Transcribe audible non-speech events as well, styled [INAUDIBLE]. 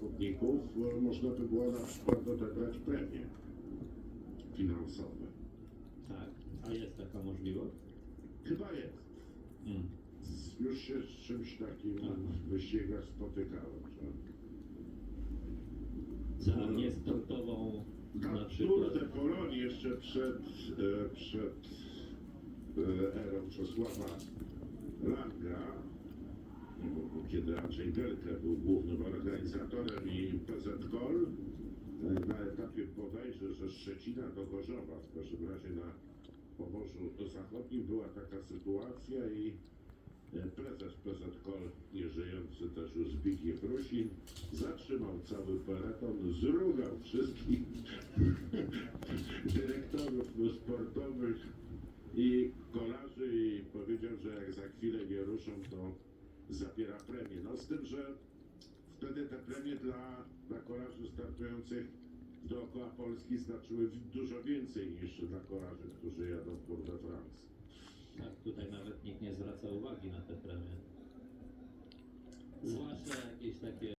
zawodników, e, można by było na przykład odebrać premie finansowe. Tak, a jest taka możliwość? Chyba jest. Mm. Z- Już się z czymś takim Aha. w wyścigach spotykałem, że Za niesportową na Na Tour przykład. de Pologne jeszcze przed, e, przed e, erą Czesława no, kiedy Andrzej Gelke był głównym organizatorem i PZKOL, e, na etapie bodajże ze Szczecina do Gorzowa, w każdym razie na Pomorzu Zachodnim była taka sytuacja i e, prezes PZKOL, nieżyjący też już Zbigniew Rusin, zatrzymał cały peleton, zrugał wszystkich [LAUGHS] dyrektorów sportowych i kolarzy i powiedział, że jak za chwilę nie ruszą, to zabiera premię. No z tym, że wtedy te premie dla, dla kolarzy startujących dookoła Polski znaczyły dużo więcej niż dla kolarzy, którzy jadą w Tour de France. Tak, tutaj nawet nikt nie zwraca uwagi na te premie. Zwłaszcza jakieś takie